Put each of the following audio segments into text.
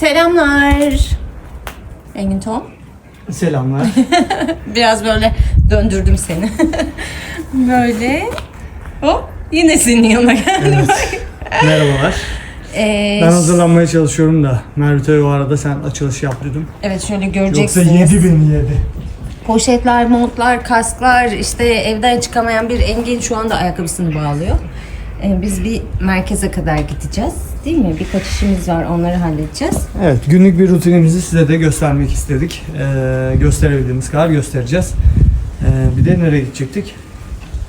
Selamlar. Engin Tom. Selamlar. Biraz böyle döndürdüm seni. böyle. Hop. Yine senin yanına geldim. Merhabalar. Ee, Ben hazırlanmaya çalışıyorum da Merve o arada sen açılış yap dedim. Evet şöyle Yoksa göreceksiniz. yedi beni yedi. Poşetler, montlar, kasklar, işte evden çıkamayan bir Engin şu anda ayakkabısını bağlıyor. Ee, biz bir merkeze kadar gideceğiz. Değil mi? Birkaç işimiz var. Onları halledeceğiz. Evet günlük bir rutinimizi size de göstermek istedik. Ee, gösterebildiğimiz kadar göstereceğiz. Ee, bir de nereye gidecektik?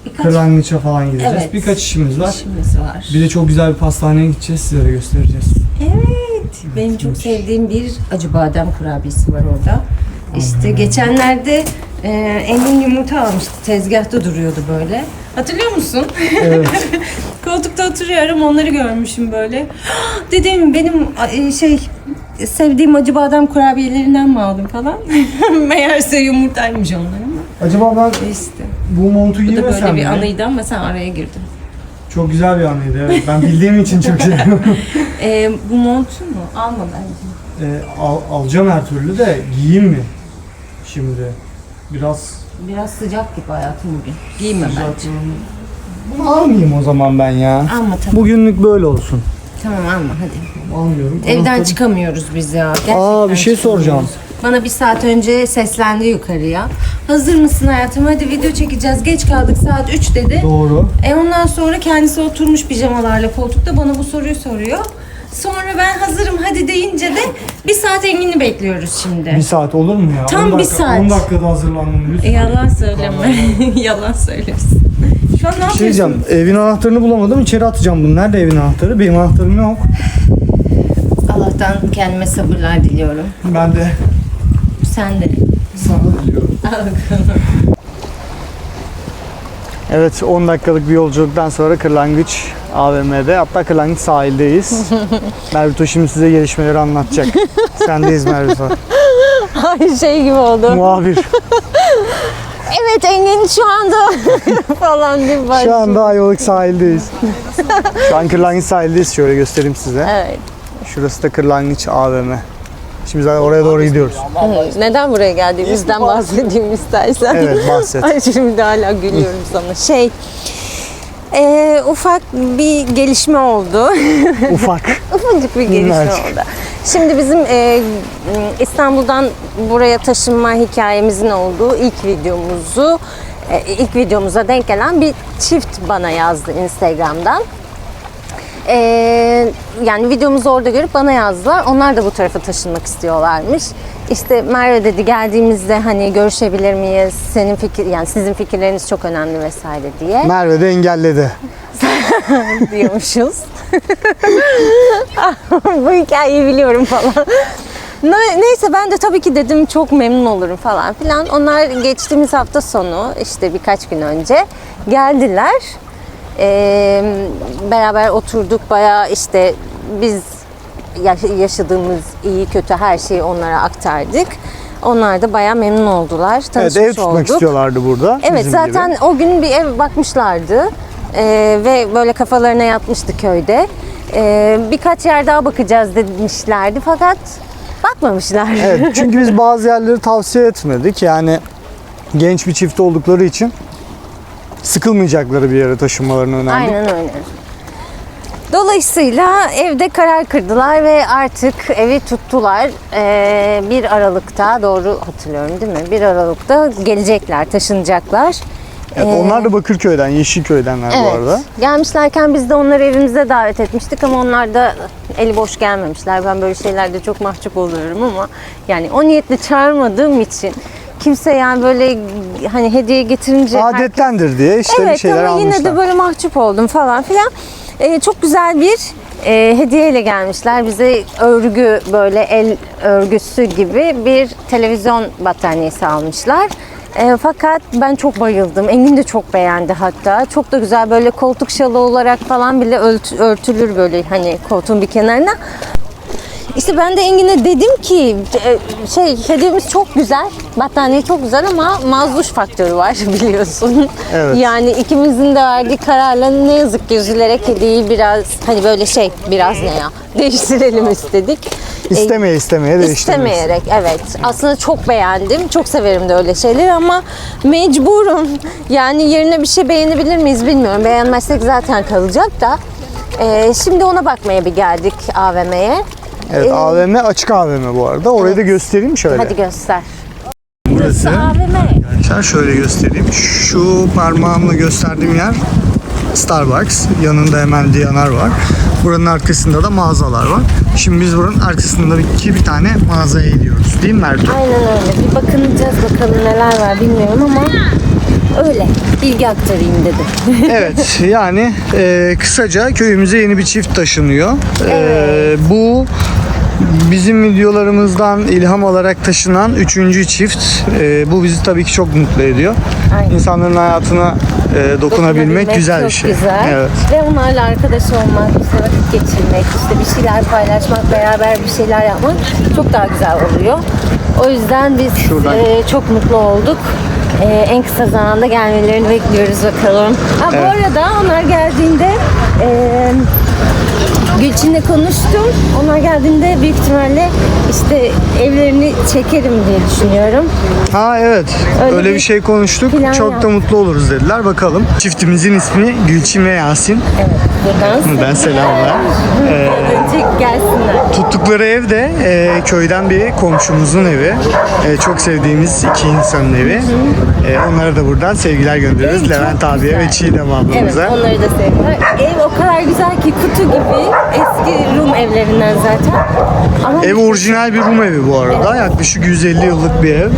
Birkaç Kırlangıç'a falan gideceğiz. Evet. Birkaç işimiz var. işimiz var. Bir de çok güzel bir pastaneye gideceğiz. Size de göstereceğiz. Evet. Benim çok sevdiğim bir acı badem kurabiyesi var orada. İşte geçenlerde e, Engin yumurta almıştı. Tezgahta duruyordu böyle. Hatırlıyor musun? Evet. Koltukta oturuyorum onları görmüşüm böyle. Dedim benim e, şey sevdiğim acı badem kurabiyelerinden mi aldım falan. Meğerse yumurtaymış onlar ama Acaba ben işte. bu montu Bu da giymesem böyle bir mi? anıydı ama sen araya girdin. Çok güzel bir anıydı evet. Ben bildiğim için çok seviyorum. E, bu montu mu? Alma bence. Ee, al, alacağım her türlü de giyeyim mi? Şimdi biraz Biraz sıcak gibi hayatım bugün. Giyme bence. Zaten Bunu almayayım o zaman ben ya. Alma tamam. Bugünlük böyle olsun. Tamam alma hadi. Almıyorum. Evden çıkamıyoruz biz ya. Gerçekten Aa bir şey çıkamıyoruz. soracağım. Bana bir saat önce seslendi yukarıya. Hazır mısın hayatım? Hadi video çekeceğiz. Geç kaldık saat 3 dedi. Doğru. E ondan sonra kendisi oturmuş pijamalarla koltukta bana bu soruyu soruyor. Sonra ben hazırım hadi deyince de bir saat Engin'i bekliyoruz şimdi. Bir saat olur mu ya? Tam 10 bir dakika- saat. 10 dakikada hazırlandım lütfen. E, yalan söyleme. yalan söylüyorsun. Şu an ne şey yapıyorsun? diyeceğim. Evin anahtarını bulamadım. İçeri atacağım bunu. Nerede evin anahtarı? Benim anahtarım yok. Allah'tan kendime sabırlar diliyorum. Ben de Sen de. sana diliyorum. Al bakalım. Evet 10 dakikalık bir yolculuktan sonra Kırlangıç AVM'de hatta Kırlangıç sahildeyiz. Merve şimdi size gelişmeleri anlatacak. Sendeyiz Merve Ay şey gibi oldu. Muhabir. Evet Engin şu anda falan gibi başlıyor. Şu anda Ayvalık sahildeyiz. Şu an Kırlangıç sahildeyiz. Şöyle göstereyim size. Evet. Şurası da Kırlangıç AVM. Şimdi zaten oraya doğru gidiyoruz. Neden buraya geldiğimizden bahsedeyim istersen. Evet bahset. Ay şimdi hala gülüyorum sana. Şey, eee, ufak bir gelişme oldu. Ufak. Ufacık bir gelişme Minnacık. oldu. Şimdi bizim eee, İstanbul'dan buraya taşınma hikayemizin olduğu ilk videomuzu, e, ilk videomuza denk gelen bir çift bana yazdı Instagram'dan. Ee, yani videomuzu orada görüp bana yazdılar. Onlar da bu tarafa taşınmak istiyorlarmış. İşte Merve dedi geldiğimizde hani görüşebilir miyiz? Senin fikir yani sizin fikirleriniz çok önemli vesaire diye Merve de engelledi. diyormuşuz. bu hikayeyi biliyorum falan. Ne- Neyse ben de tabii ki dedim çok memnun olurum falan filan. Onlar geçtiğimiz hafta sonu işte birkaç gün önce geldiler. Ee, beraber oturduk bayağı işte biz yaş- yaşadığımız iyi kötü her şeyi onlara aktardık. Onlar da bayağı memnun oldular. Evet Tanışmış ev tutmak olduk. istiyorlardı burada. Evet zaten gibi. o gün bir ev bakmışlardı Ee, ve böyle kafalarına yatmıştı köyde. Ee, birkaç yer daha bakacağız demişlerdi fakat bakmamışlar. Evet çünkü biz bazı yerleri tavsiye etmedik. Yani genç bir çift oldukları için sıkılmayacakları bir yere taşınmalarını önerdik. Aynen öyle. Dolayısıyla evde karar kırdılar ve artık evi tuttular. Ee, 1 Aralık'ta doğru hatırlıyorum değil mi? 1 Aralık'ta gelecekler, taşınacaklar. Evet, Ee, onlar da Bakırköy'den, Yeşilköy'denler bu arada. Gelmişlerken biz de onları evimize davet etmiştik ama onlar da eli boş gelmemişler. Ben böyle şeylerde çok mahcup oluyorum ama yani o niyetle çağırmadığım için kimse yani böyle hani hediye getirince herkes- Adettendir diye işte bir Evet şeyler ama almışlar. yine de böyle mahcup oldum falan filan. Ee, çok güzel bir e, hediyeyle gelmişler. Bize örgü böyle el örgüsü gibi bir televizyon battaniyesi almışlar. E, fakat ben çok bayıldım. Engin de çok beğendi hatta. Çok da güzel böyle koltuk şalı olarak falan bile ört- örtülür böyle hani koltuğun bir kenarına. İşte ben de Engin'e dedim ki e, şey hediyemiz çok güzel. Battaniye çok güzel ama mazluş faktörü var biliyorsun. Evet. Yani ikimizin de verdiği kararla ne yazık ki üzülerek hediyeyi biraz hani böyle şey biraz ne ya değiştirelim istedik. E, İstemeye istemeye değiştirmek. İstemeyerek evet. Aslında çok beğendim. Çok severim de öyle şeyleri ama mecburum. Yani yerine bir şey beğenebilir miyiz bilmiyorum. Beğenmezsek zaten kalacak da. Ee, şimdi ona bakmaya bir geldik AVM'ye. Evet Ee, AVM açık AVM bu arada. Orayı da göstereyim şöyle. Hadi göster. Burası. AVM. Arkadaşlar şöyle göstereyim. Şu parmağımla gösterdiğim yer Starbucks. Yanında hemen Diyanar var. Buranın arkasında da mağazalar var. Şimdi biz buranın arkasında bir, iki bir tane mağazaya gidiyoruz. Değil mi Merto? Aynen öyle. Bir bakınacağız bakalım neler var bilmiyorum ama öyle. Bilgi aktarayım dedim. Evet yani e, kısaca köyümüze yeni bir çift taşınıyor. E, bu bizim videolarımızdan ilham alarak taşınan üçüncü çift. E, bu bizi tabii ki çok mutlu ediyor. Aynen. İnsanların hayatına e, dokunabilmek, güzel bir şey. güzel. Evet. Ve onlarla arkadaş olmak, işte vakit geçirmek, işte bir şeyler paylaşmak, beraber bir şeyler yapmak çok daha güzel oluyor. O yüzden biz Şuradan. e, çok mutlu olduk. E, en kısa zamanda gelmelerini bekliyoruz bakalım. Ha, bu Evet. arada onlar geldiğinde e, Gülçin'le konuştum. Onlar geldiğinde büyük ihtimalle işte evlerini çekerim diye düşünüyorum. Ha evet. Öyle, Öyle bir şey konuştuk. plan Çok da yaptık. mutlu oluruz dediler. Bakalım. Çiftimizin ismi Gülçin ve Yasin. Evet, buradan Ben selamlar. Ee, çek gelsinler. tuttukları ev de e, köyden bir komşumuzun evi. E, çok sevdiğimiz iki insanın evi. E, onlara da buradan sevgiler gönderiyoruz. Çok Levent abiye güzel. ve Çiğdem ablamıza. Evet, onları da sevdiler. Ev o kadar güzel ki kutu gibi eski Rum evlerinden zaten. Ama Ev orijinal bir Rum evi bu arada. Yaklaşık 150 yıllık bir ev.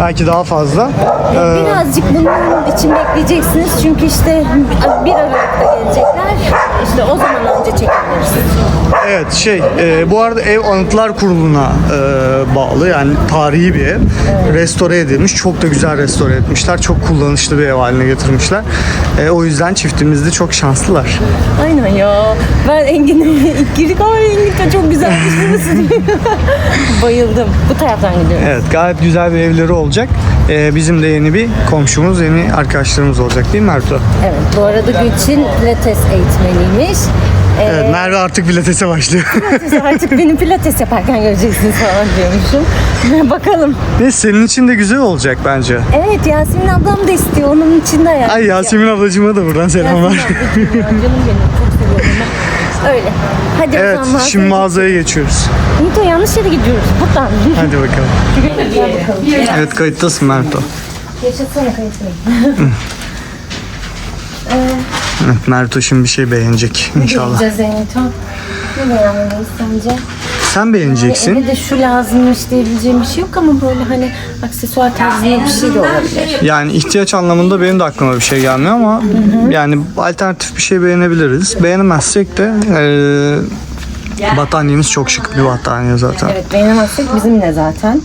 Belki daha fazla. Ee, birazcık bunun için bekleyeceksiniz çünkü işte bir Aralık'ta gelecekler. İşte o zaman önce çekebiliriz. Evet şey e, bu arada ev Anıtlar Kurulu'na e, bağlı yani tarihi bir ev. Restore edilmiş. Çok da güzel restore etmişler. Çok kullanışlı bir ev haline getirmişler. E, o yüzden çiftimiz de çok şanslılar. Aynen ya. Ben Engin'e ilk girdik. Ay Engin de çok güzelmiş burası diye. Bayıldım. Bu taraftan gidiyorum. Evet gayet güzel bir evleri olacak. E, bizim de yeni bir komşumuz, yeni arkadaşlarımız olacak değil mi Ertuğ? Evet. Bu arada Gülçin pilates eğitmeniymiş. Ee, Evet Merve artık pilatese başlıyor. Siz artık beni pilates yaparken göreceksiniz falan diyormuşum. Bakalım. Ve senin için de güzel olacak bence. Evet Yasemin ablam da istiyor. Onun için de yani. Ay Yasemin ablacığıma da buradan selamlar. Yasemin ablacığım canım benim. Öyle. Hadi Evet o zaman. şimdi mağazaya geçiyoruz. Nito yanlış yere gidiyoruz. Buradan. Hadi bakalım. Evet kayıttasın Merto. Yaşasana kayıtlayın. Evet, Merto şimdi bir şey beğenecek inşallah. Göreceğiz Nito. Ne beğenmeliyiz sence? Sen beğeneceksin. Eve de şu lazımmış diyebileceğim bir şey yok ama böyle hani aksesuar tarzında bir şey de olabilir. Yani ihtiyaç anlamında benim de aklıma bir şey gelmiyor ama yani alternatif bir şey beğenebiliriz. Beğenemezsek de eee battaniyemiz çok şık bir battaniye zaten. Evet beğenemezsek bizimle zaten.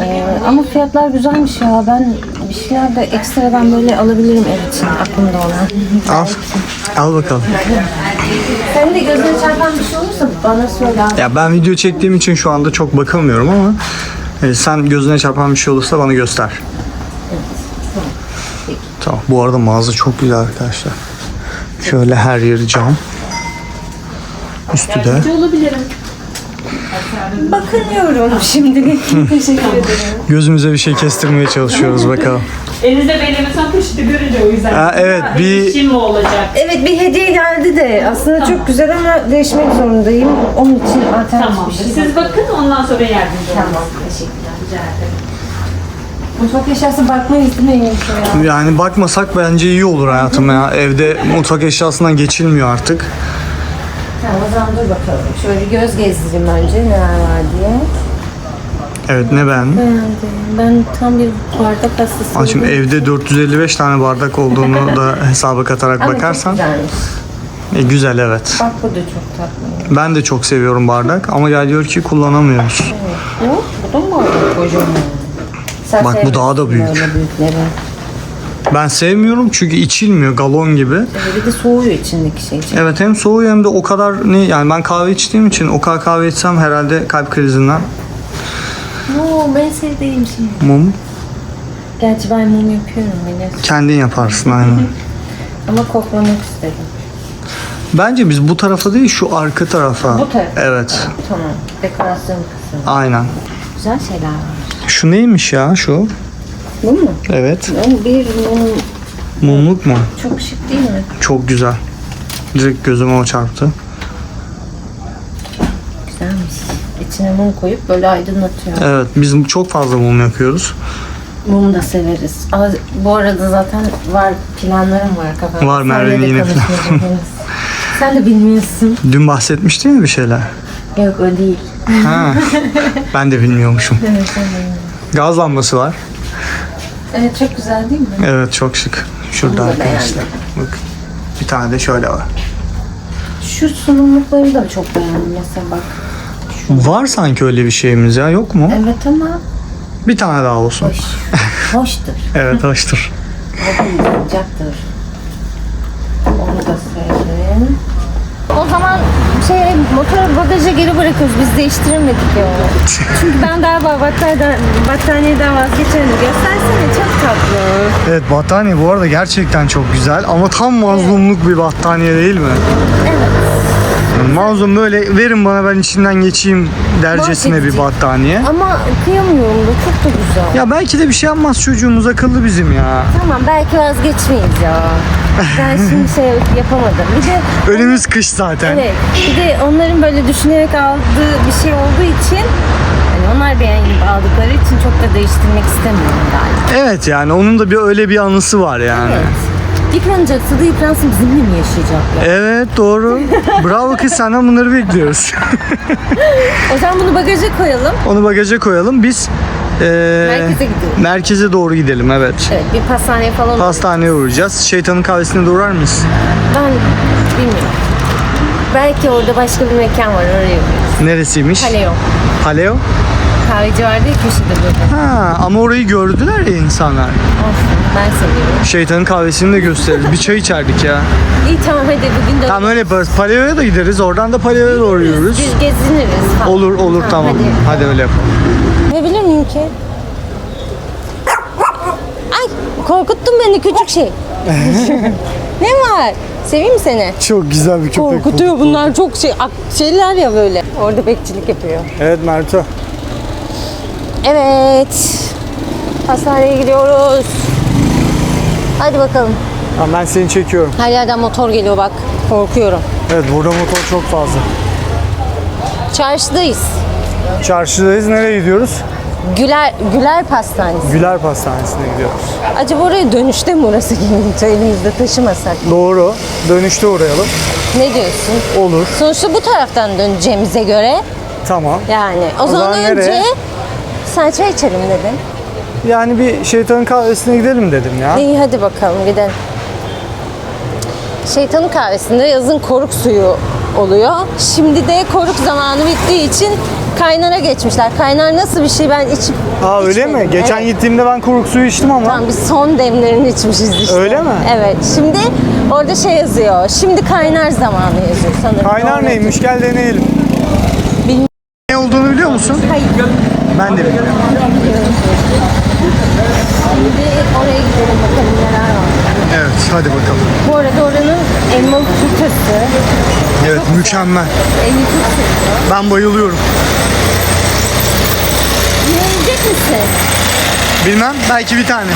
Ee, ama fiyatlar güzelmiş ya. Ben bir şeyler de ekstradan böyle alabilirim ev için aklımda olan. Al. Al bakalım. Sen de gözüne çarpan bir şey olursa bana söyle. abi. Ya ben video çektiğim için şu anda çok bakamıyorum ama e, sen gözüne çarpan bir şey olursa bana göster. Tamam. Bu arada mağaza çok güzel arkadaşlar. Şöyle her yeri cam. Üstü de. Bakınıyorum şimdilik. Teşekkür ederim. Gözümüze bir şey kestirmeye çalışıyoruz bakalım. Elinizde belirlesen poşeti görünce o yüzden. Ha, evet, Ha, bir- işim mi olacak? Evet bir hediye geldi de aslında çok güzel ama değişmek zorundayım. Onun için alternatif Tamam. bir şey. Siz bakın ondan sonra yardımcı olun. Tamam teşekkürler. Rica ederim. Mutfak eşyası bakmayı istemeyin ya. Yani bakmasak bence iyi olur hayatım ya. Evde mutfak eşyasından geçilmiyor artık. Tamam o zaman dur bakalım. Şöyle bir göz gezdireyim önce neler var diye. Evet ne beğendin? Beğendim. Ben tam bir bardak hastasıyım. Ama şimdi evde 455 tane bardak olduğunu da hesaba katarak Ama çok bakarsan güzelmiş. e, güzel evet. Bak bu da çok tatlı. Ben de çok seviyorum bardak ama gel diyor ki kullanamıyoruz. Yok, bu da mı bardak kocaman? Sen Bak bu daha da büyük. böyle büyükleri. Ben sevmiyorum çünkü içilmiyor galon gibi. Bir de soğuyor içindeki şey. Evet hem soğuyor hem de o kadar ne yani ben kahve içtiğim için o kadar kahve içsem herhalde kalp krizinden Oo, ben sevdiğim şey. mum Gerçi ben mum yapıyorum biliyorsun. kendin yaparsın aynen. Ama koklamak istedim. Bence biz bu tarafa değil şu arka tarafa. Bu tarafa. Evet. Tamam. Dekorasyon kısmı. Aynen. Güzel şeyler var. Şu neymiş ya şu? Bu mu? Evet. O bir mum Mumluk mu? çok şık değil mi? Çok güzel. Direkt gözüme o çarptı. Güzelmiş. İçine mum koyup böyle aydınlatıyor. Evet biz çok fazla mum yakıyoruz. Mum da severiz. Aa, bu arada zaten var planlarım var kafamda. Var, Merve'nin yine konuşmayacağız. Sen de bilmiyorsun. Dün bahsetmiştin ya bir şeyler. Yok o değil. Ha. ben de bilmiyormuşum. Evet, de. Gaz lambası var. Evet çok güzel değil mi? Evet çok şık. Şurada da arkadaşlar. Bak. Bir tane de şöyle var. Şu sunumlukları da çok beğendim mesela bak. Var sanki öyle bir şeyimiz ya yok mu? Evet ama Bir tane daha olsun. hoş. Hoştur. Evet hoştur. Da yiyecektir. Onu da sevdim. O zaman şey motoru bagaja geri bırakıyoruz. Biz değiştiremedik ya onu. Çünkü ben galiba battaniyeden, battaniyeden vazgeçerim. Göstersene çok tatlı. Evet battaniye bu arada gerçekten çok güzel ama tam mazlumluk bir battaniye değil mi? Evet. Yani Mazlum böyle verin bana ben içinden geçeyim dercesine bir battaniye. Ama kıyamıyorum da çok da güzel. Ya belki de bir şey yapmaz çocuğumuz akıllı bizim ya. Tamam belki vazgeçmeyiz ya. Ben şimdi şey yapamadım. Bir de Önümüz kış zaten. evet, bir de onların böyle düşünerek aldığı bir şey olduğu için hani onlar beğenip aldıkları için çok da değiştirmek istemiyorum galiba. Evet yani onun da bir öyle bir anısı var yani. Evet. Yıpranacaksa da yıpransın bizimle mi yaşayacak ya? Evet doğru. Bravo kız senden bunları bekliyoruz. O zaman bunu bagaja koyalım. Onu bagaja koyalım. Biz eee, Merkeze gidiyoruz. merkeze doğru gidelim evet. Evet bir pastaneye falan Pastaneye uğrayacağız. Şeytanın kahvesine de uğrar mıyız? Ben bilmiyorum. Belki orada başka bir mekan var oraya gidiyoruz. Neresiymiş? Paleo. Paleo? Kahveci vardı ya köşede böyle. Ha, ama orayı gördüler ya insanlar. Olsun ben seviyorum. Şeytanın kahvesini de gösteririz. Bir çay içerdik ya. İyi tamam hadi bugün de Tamam öyle yaparız. Paleo'ya da gideriz. Oradan da Paleo'ya doğru yürürüz. Biz geziniriz falan. Olur olur Ha, tamam. hadi. Hadi öyle yapalım. Ne bilir miyim ki? Ay korkuttun beni küçük şey. ne var? Seveyim mi seni? Çok güzel bir köpek. Korkutuyor bunlar çok şey şeyler ya böyle. Orada bekçilik yapıyor. Evet Merto. Evet. Hastaneye gidiyoruz. Hadi bakalım. Tamam ben seni çekiyorum. Her yerden motor geliyor bak. Korkuyorum. Evet burada motor çok fazla. Çarşıdayız. Çarşıdayız. Nereye gidiyoruz? Güler Güler Pastanesi. Güler Pastanesi'ne gidiyoruz. Acaba oraya dönüşte mi uğrası gelince elimizde taşımasak? Doğru. Dönüşte uğrayalım. Ne diyorsun? Olur. Sonuçta bu taraftan döneceğimize göre Tamam. yani o, zaman, zaman önce nereye? çay içelim dedin. Yani bir şeytanın kahvesine gidelim dedim ya. İyi hadi bakalım gidelim. Şeytanın kahvesinde yazın koruk suyu oluyor. Şimdi de koruk zamanı bittiği için kaynara geçmişler. Kaynar nasıl bir şey ben içip Aa öyle mi? içmedim. Geçen Evet. gittiğimde ben kuruk suyu içtim ama. Tamam biz son demlerini içmişiz işte. Öyle mi? Evet. Şimdi orada şey yazıyor. Şimdi kaynar zamanı yazıyor sanırım. Kaynar Doğru. neymiş? Gel deneyelim. Bilmiyorum. Ne olduğunu biliyor musun? Hayır. Ben de bilmiyorum. Şimdi oraya gidelim bakalım neler var. Evet hadi bakalım. Bu arada oranın elmalı Evet mükemmel. Elini çok seviyor. Ben bayılıyorum. Yiyecek misin? Bilmem belki bir tane.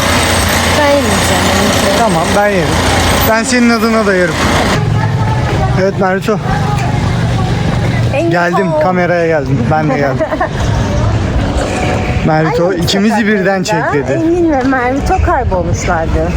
Ben yemeyeceğim. Tamam ben yerim. Ben senin adına da yerim. Evet. Engin Geldim kameraya geldim. Ben de geldim. Aynı ikimizi birden çek sokaklarında dedi. Engin ve Merve çok kaybolmuşlardı.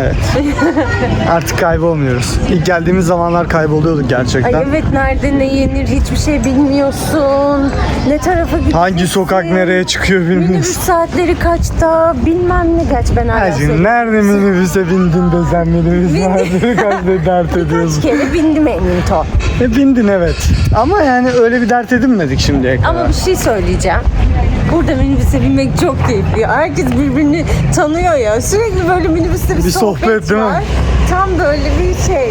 Evet. Artık kaybolmuyoruz. İlk geldiğimiz zamanlar kayboluyorduk Ay gerçekten. evet nerede ne yenir hiçbir şey bilmiyorsun. Ne tarafa gideceksin. Hangi sokak nereye çıkıyor Minibüs bilmiyorsun. saatleri kaçta bilmem ne. Gerçi ben hala Hacı nerede minibüse bindin de sen minibüs Bindim. nerede kaç ne dert ediyorsun. kere bindim Eminto. E bindin evet. Ama yani öyle bir dert edinmedik şimdiye kadar. Ama bir şey söyleyeceğim. Burada minibüse binmek çok keyifli. Herkes birbirini tanıyor ya. Sürekli böyle minibüste bir, Bir sohbet, değil mi? var. Tam böyle bir şey.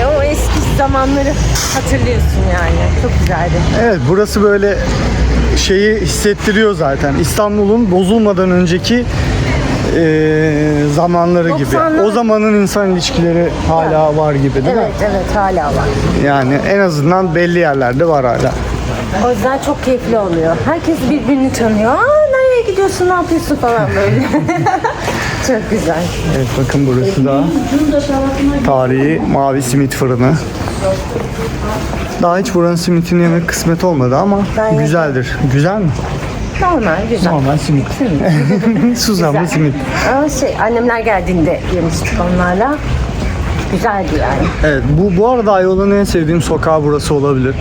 E, o eski zamanları hatırlıyorsun yani. Çok güzeldi. Evet burası böyle şeyi hissettiriyor zaten. İstanbul'un bozulmadan önceki eee, zamanları gibi. 90'lar. O zamanın insan ilişkileri hala var gibi değil Evet evet hala var. mi? Yani en azından belli yerlerde var hala. O yüzden çok keyifli oluyor. Herkes birbirini tanıyor. Aa nereye gidiyorsun, ne yapıyorsun falan böyle. çok güzel. Evet bakın burası da tarihi mavi simit fırını. Daha hiç buranın simitini yemek kısmet olmadı ama Ben güzeldir. Güzel mi? Normal, güzel. Normal simit. Suzanlı simit. Ama şey, annemler geldiğinde yemiştik onlarla. Güzeldi yani. Evet bu bu arada Ayvalık'ın en sevdiğim sokağı burası olabilir.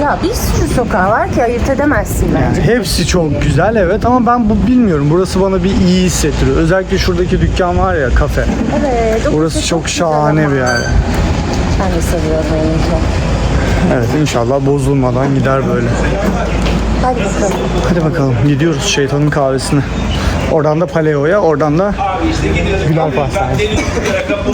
Ya bir sürü sokağı var ki ayırt edemezsin bence. Hepsi çok güzel evet ama ben bu bilmiyorum. Burası bana bir iyi hissettiriyor. Özellikle şuradaki dükkan var ya kafe. Evet. o Burası kısmı çok güzel şahane ama. bir yer. Ben de seviyorum yani çok. Evet inşallah bozulmadan gider böyle. Hadi bakalım. Hadi bakalım gidiyoruz şeytanın kahvesine. Oradan da Paleo'ya, oradan da Güler Pastanesi.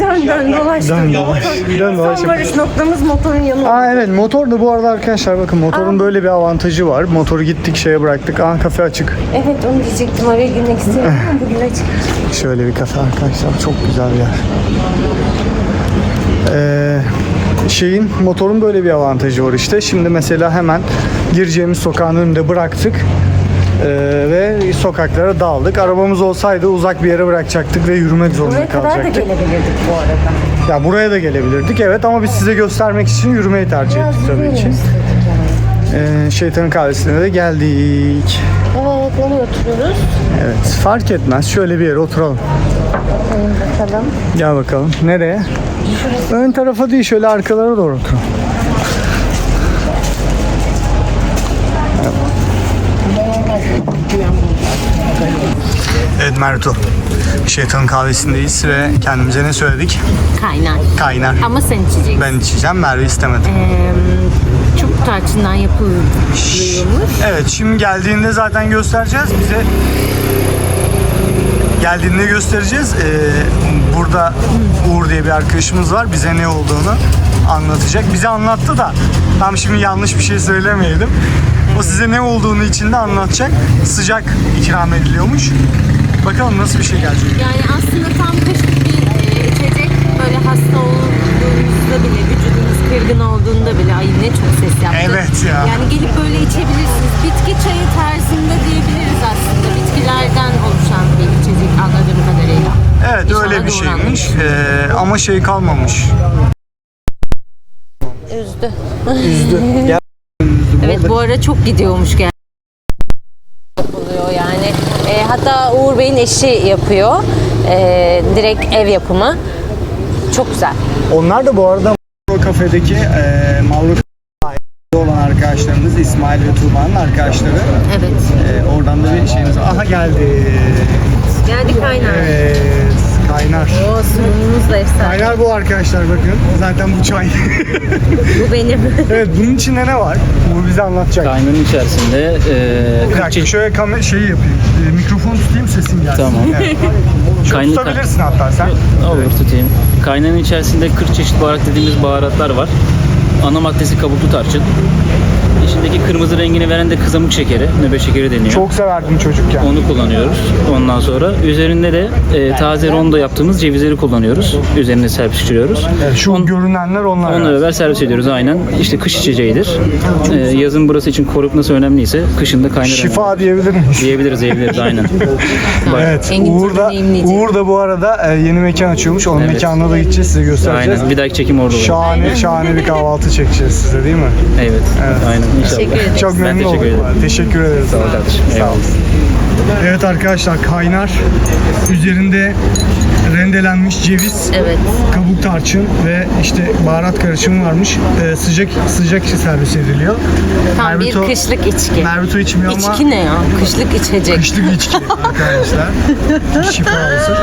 Dön dön dolaş. Dön dolaş, dön dolaş. Son varış noktamız motorun yanı. Aa evet motor da bu arada arkadaşlar bakın motorun böyle bir avantajı var. Motoru gittik şeye bıraktık. Aa kafe açık. Evet onu diyecektim. Oraya girmek istiyorum ama bugün açık. Şöyle bir kafe arkadaşlar. Çok güzel bir yer. Ee, şeyin motorun böyle bir avantajı var işte. Şimdi mesela hemen gireceğimiz sokağın önünde bıraktık. Ee, ve sokaklara dağıldık. Arabamız olsaydı uzak bir yere bırakacaktık ve yürümek zorunda Buraya kadar da kalacaktık. gelebilirdik bu arada. Ya buraya da gelebilirdik evet ama biz size göstermek için yürümeyi tercih Biraz ettik tabii yürüyelim ki. istedik yani. Ee, şeytanın kahvesine de geldik. Evet nereye oturuyoruz? Evet fark etmez. Şöyle bir yere oturalım. Bakalım. Gel bakalım. Nereye? Ön tarafa değil şöyle arkalara doğru oturalım. Merto. Şeytanın kahvesindeyiz ve kendimize ne söyledik? Kaynar. Kaynar. Ama sen içeceksin. Ben içeceğim, Merve istemedi. Ee, çubuk tarçından yapılıyormuş. Evet şimdi geldiğinde zaten göstereceğiz bize. Geldiğinde göstereceğiz. Ee, burada Uğur diye bir arkadaşımız var. Bize ne olduğunu anlatacak. Bize anlattı da tam şimdi yanlış bir şey söylemeyelim. O size ne olduğunu içinde anlatacak. Sıcak ikram ediliyormuş. Bakalım nasıl bir şey gelecek. Yani aslında tam kışlık bir e, içecek. Böyle hasta olduğunuzda bile, vücudunuz kırgın olduğunda bile ay ne çok ses yaptı. Evet ya. Yani gelip böyle içebilirsiniz. Bitki çayı tarzında diyebiliriz aslında. Bitkilerden oluşan bir içecek anladığım kadarıyla. Evet İnşallah öyle bir şeymiş. Ee, ama şey kalmamış. Üzdü. Üzdü. Evet bu ara çok gidiyormuş gel. Hatta Uğur Bey'in eşi yapıyor. E, direkt ev yapımı. Çok güzel. Onlar da bu arada o kafedeki e, Mavruk olan arkadaşlarımız İsmail ve Tuğba'nın arkadaşları. Evet. E, oradan da bir şeyimiz Aha geldi. Geldi kaynar. Evet. Kaynar. O sunumumuz da efsane. Kaynar bu arkadaşlar bakın. Zaten bu çay. Bu benim. evet bunun içinde ne var? Bu bize anlatacak. Kaynanın içerisinde e, Bir dakika şöyle kamera şeyi yapayım. E, mikrofon tutayım sesin gelsin. Tamam. Evet. Şöyle Kayna- tutabilirsin hatta sen. olur tutayım. Kaynanın içerisinde 40 çeşit baharat dediğimiz baharatlar var. Ana maddesi kabuklu tarçın. İçindeki kırmızı rengini veren de kızamık şekeri, nöbet şekeri deniyor. Çok severdim çocukken. Onu kullanıyoruz. Ondan sonra üzerinde de e, taze rondo yaptığımız cevizleri kullanıyoruz. Üzerine serpiştiriyoruz. Evet, şu görünenler onlar. Onunla beraber servis ediyoruz aynen. İşte kış içeceğidir. E, yazın burası için korunması önemliyse kışın da kaynar Şifa diyebilir miyiz? diyebiliriz diyebiliriz aynen. Evet. Uğur da. Uğur da bu arada e, yeni mekan açıyormuş. Onun Evet. mekanına da gideceğiz size göstereceğiz. aynen. Bir dahaki çekim orada olur. Şahane şahane bir kahvaltı çekeceğiz size değil mi? Evet. Aynen inşallah. Teşekkür ederim. Çok Ben memnun teşekkür oldum. ederim. Teşekkür ederiz. Sağ ol kardeşim. Sağ. Evet arkadaşlar kaynar. Üzerinde rendelenmiş ceviz, Evet. kabuk tarçın ve işte baharat karışımı varmış. Ee, sıcak sıcak servis ediliyor. Tam bir Mervito- kışlık içki. Mervito içmiyor ama İçki ne ya? Kışlık içecek. kışlık içki arkadaşlar. Şifa olsun.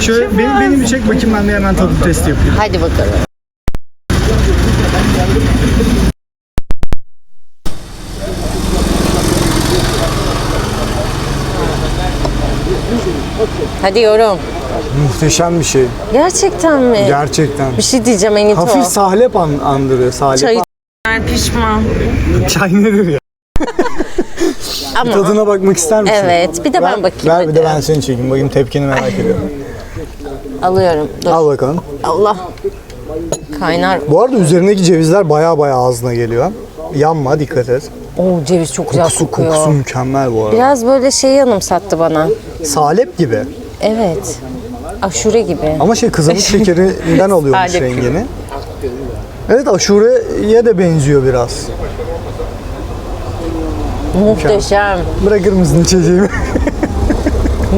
Şöyle benim, benim bir çek bakayım ben de hemen tadı testi yapayım. Hadi bakalım. Hadi yorum. Muhteşem bir şey. Gerçekten mi? Gerçekten. Bir şey diyeceğim Enito. Hafif salep an, andırıyor. Salep Çay an- pişman. Çay nedir ya? Ama Tadına bakmak ister misin? Evet, bir de ben bakayım Ver bir de hadi. ben seni çekeyim. Bakayım tepkini merak ediyorum. alıyorum. Dur. Al bakalım. Allah. Kaynar. Bu arada üzerindeki cevizler baya baya ağzına geliyor. Yanma dikkat et. Oo ceviz çok güzel Kokusu, kokuyor. kokusu mükemmel bu arada. Biraz böyle şey yanımsattı bana. Salep gibi. Evet. Aşure gibi. Ama şey kızamık şekerinden alıyormuş rengini. Evet aşureye de benziyor biraz. Muhteşem. Bırakır mısın içeceğimi?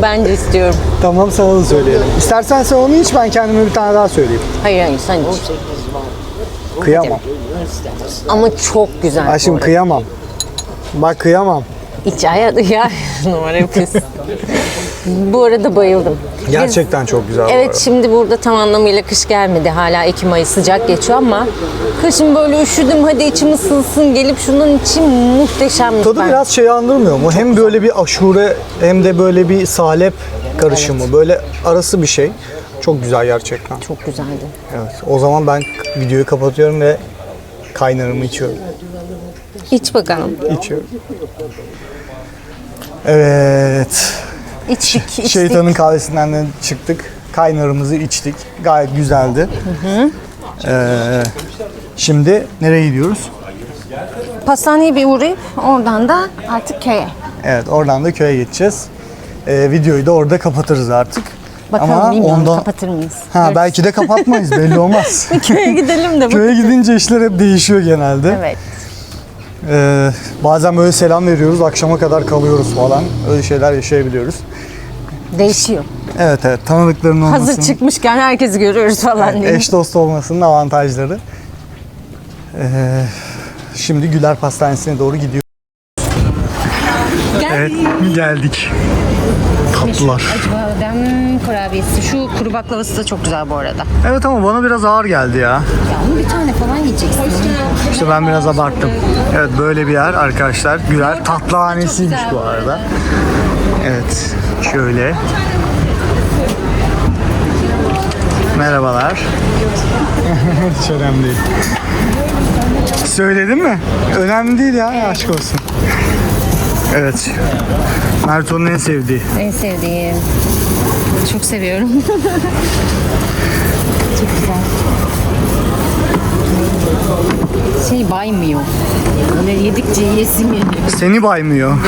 Ben de istiyorum. tamam sana da söyleyelim. İstersen sen onu iç ben kendime bir tane daha söyleyeyim. Hayır hayır sen iç. Kıyamam. Ama çok güzel. Aşkım kıyamam. Bak kıyamam. İç hayatı ya. Numara yapıyorsun. Bu arada bayıldım. Gerçekten çok güzel bu Evet arada. şimdi burada tam anlamıyla kış gelmedi. Hala Ekim ayı sıcak geçiyor ama kışın böyle üşüdüm hadi içim ısınsın gelip şunun için muhteşem. Tadı biraz şey andırmıyor mu? Hem böyle bir aşure hem de böyle bir salep karışımı. Böyle arası bir şey. Çok güzel gerçekten. Çok güzeldi. Evet. O zaman ben videoyu kapatıyorum ve kaynarımı içiyorum. İç bakalım. İçiyorum. Evet. İçtik, içtik. Şeytanın kahvesinden de çıktık. Kaynarımızı içtik. Gayet güzeldi. Ee, şimdi nereye gidiyoruz? Pastaneye bir uğrayıp oradan da artık köye. Evet oradan da köye geçeceğiz. Ee, videoyu da orada kapatırız artık. Bakalım Ama bilmiyorum ondan- kapatır mıyız? Ha belki de kapatmayız belli olmaz. Köye gidelim de Köye gidince işler hep değişiyor genelde. Evet. Ee, bazen böyle selam veriyoruz, akşama kadar kalıyoruz falan. Öyle şeyler yaşayabiliyoruz. Değişiyor. Evet evet tanıdıkların olmasının, Hazır çıkmışken herkesi görüyoruz falan diye. eş dost olmasının avantajları. Ee, şimdi Güler Pastanesi'ne doğru gidiyoruz. Evet geldik. Tatlılar. Badem kurabiyesi. Şu kuru baklavası da çok güzel bu arada. Evet ama bana biraz ağır geldi ya. Ya onu bir tane falan yiyeceksin. İşte ben biraz abarttım. Evet böyle bir yer arkadaşlar. Güler tatlıhanesiymiş bu arada. Evet şöyle. Merhabalar. Hiç önemli değil. Söyledin mi? Önemli değil ya aşk olsun. Evet. Merton'un en sevdiği. En sevdiğim. Çok seviyorum. çok güzel. Şey baymıyor. Böyle yedikçe yesim geliyor. Seni baymıyor.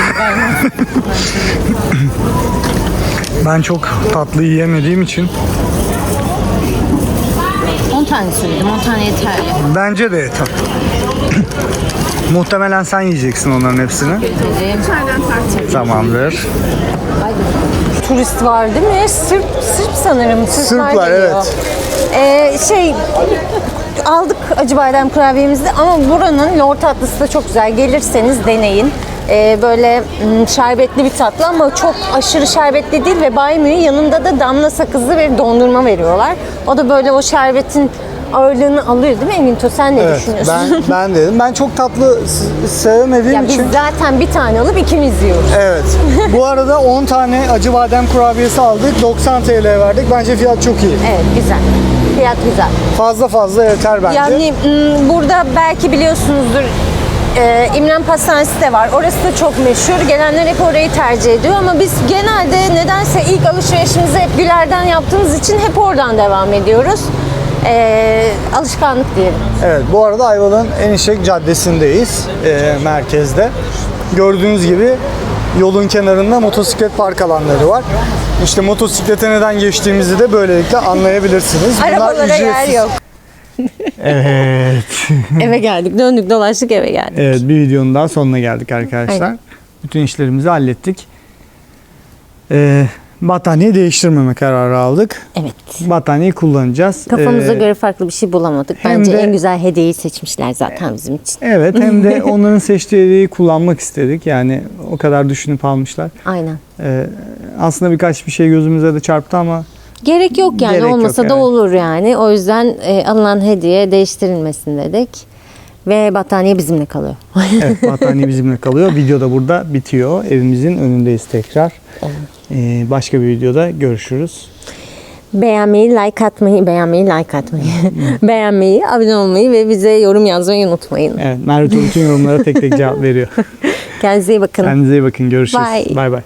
ben çok tatlı yiyemediğim için 10 tane söyledim. 10 tane yeterli. bence de tatlı. Muhtemelen sen yiyeceksin onların hepsini. Dedim. Tamamdır. Turist var değil mi? Sırp, Sırp sanırım. Sırplar, Sırplar, geliyor. evet. Ee, şey aldık acı badem kurabiyemizi ama buranın lor tatlısı da çok güzel. Gelirseniz deneyin. Ee, böyle şerbetli bir tatlı ama çok aşırı şerbetli değil ve baymıyor. Yanında da damla sakızlı bir dondurma veriyorlar. O da böyle o şerbetin ağırlığını alıyor değil mi Eminto? Sen ne Evet, düşünüyorsun? ben ben dedim. Ben çok tatlı sevmediğim ya biz için. zaten bir tane alıp ikimiz yiyoruz. Evet. Bu arada 10 tane acı badem kurabiyesi aldık. 90 TL verdik. Bence fiyat çok iyi. Evet güzel. Fiyat güzel. Fazla fazla yeter bence. Yani mm, burada belki biliyorsunuzdur e, İmren Pastanesi de var. Orası da çok meşhur. Gelenler hep orayı tercih ediyor ama biz genelde nedense ilk alışverişimizi hep Güler'den yaptığımız için hep oradan devam ediyoruz. E, alışkanlık diyelim. Evet, bu arada Ayvalık'ın Enişek Caddesi'ndeyiz, e, merkezde. Gördüğünüz gibi yolun kenarında motosiklet park alanları var. İşte motosiklete neden geçtiğimizi de böylelikle anlayabilirsiniz. Bunlar Arabalara yer ücretsiz. yok. Evet. eve geldik, döndük, dolaştık eve geldik. Evet, bir videonun daha sonuna geldik arkadaşlar. Aynen. Bütün işlerimizi hallettik. Ee, battaniye değiştirmeme kararı aldık. Evet. Battaniyeyi kullanacağız. Kafamıza Ee, göre farklı bir şey bulamadık. Bence de- en güzel hediyeyi seçmişler zaten bizim için. Evet hem de onların seçtiği hediyeyi kullanmak istedik. Yani o kadar düşünüp almışlar. Aynen. Ee, aslında birkaç bir şey gözümüze de çarptı ama Gerek yok yani Gerek yok, olmasa da evet. olur yani. O yüzden e, alınan hediye değiştirilmesin dedik. Ve battaniye bizimle kalıyor. Evet battaniye bizimle kalıyor. Video da burada bitiyor. Evimizin önündeyiz tekrar. Ee, başka bir videoda görüşürüz. Beğenmeyi, like atmayı, beğenmeyi, like atmayı, beğenmeyi, abone olmayı ve bize yorum yazmayı unutmayın. Evet Merve Turgut'un yorumlara tek tek cevap veriyor. Kendinize iyi bakın. Kendinize iyi bakın. Görüşürüz. Bye. Bay bay.